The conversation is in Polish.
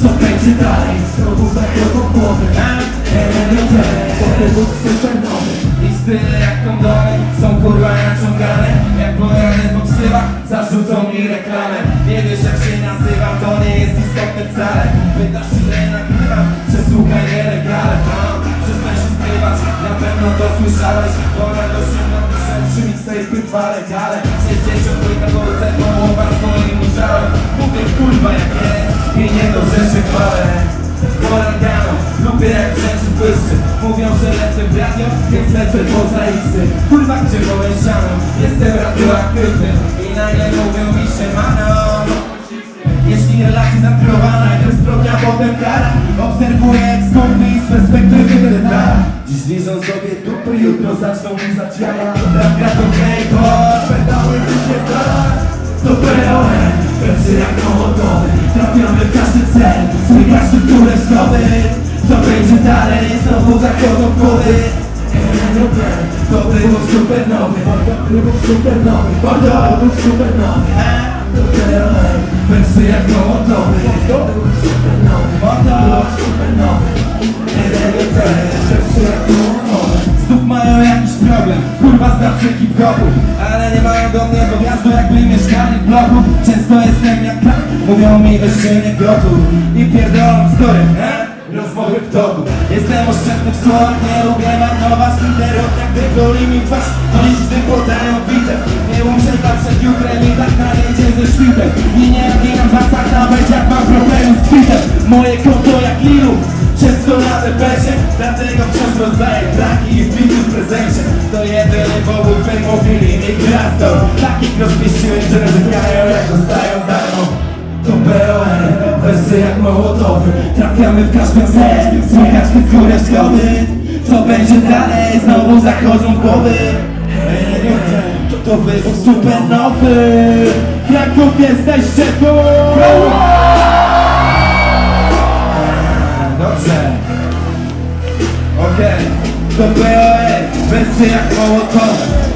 Co będzie dalej? Znowu zakroką głowy. LNT, Hollywood supernowy I style jak kondomy Są kurwa naciągane. Jak podane po krzywach Zarzucą mi reklamę. Nie wiesz jak się nazywam, To nie jest istotne wcale. Pytasz ile nagrywam Przesłuchaj je regale Przestań się skrywać Na pewno to słyszałeś. Ona dosięgną Trzy mixtape, dwa regale Sześć dzieciąt, dwójka, bo chcę Połowa swoim udziałem. Mówię kurwa jest nie do rzeczy chwalę. Poragano, lubię jak rzeczy błyszczy. Mówią, że lecę w radio, więc lecę poza Xy Kurwa, gdzie byłem siano, jestem radioaktywny I nagle mówią mi się mano jeśli relacja zatrowana, to zbrodnia, potem kara. Obserwuję eksporty z perspektywy detala Dziś liżą sobie dupy, jutro zaczną mi zaciała Rapka to playboy, pedały wyświetlala To PON, wersy Trafiamy w każdy cel, swój każdy królewskowy Co będzie dalej, znowu zachodzą głowy to wybuch supernowy, Wybuch supernowy Wybuch supernowy wersy jak mołotowy Wybuch supernowy Wybuch supernowy Wersy jak mołotowy Znów mają jakiś problem, kurwa znawcy hip-hopu Ale nie mają obowiązku jakby mieszkali w bloku. Często jestem jak tak, mówią mi weź się nie gotów I pierdolą story, he? Rozmowy w toku. Jestem oszczędny w słowach, nie lubię marnować literów Jak wygoli mi twarz, to liczby podają bitew mi gwiazdą Takich rozmieściłem, że narzekają jak dostają darmo To BON, wersy jak mołotowy Trafiamy w każdy cel, słychać tych królewskowy Co będzie dalej, znowu zachodzą w głowy to, to wybuch supernowy Kraków jesteście tu! Dobrze. Okej. To POE, wersy jak mołotowe.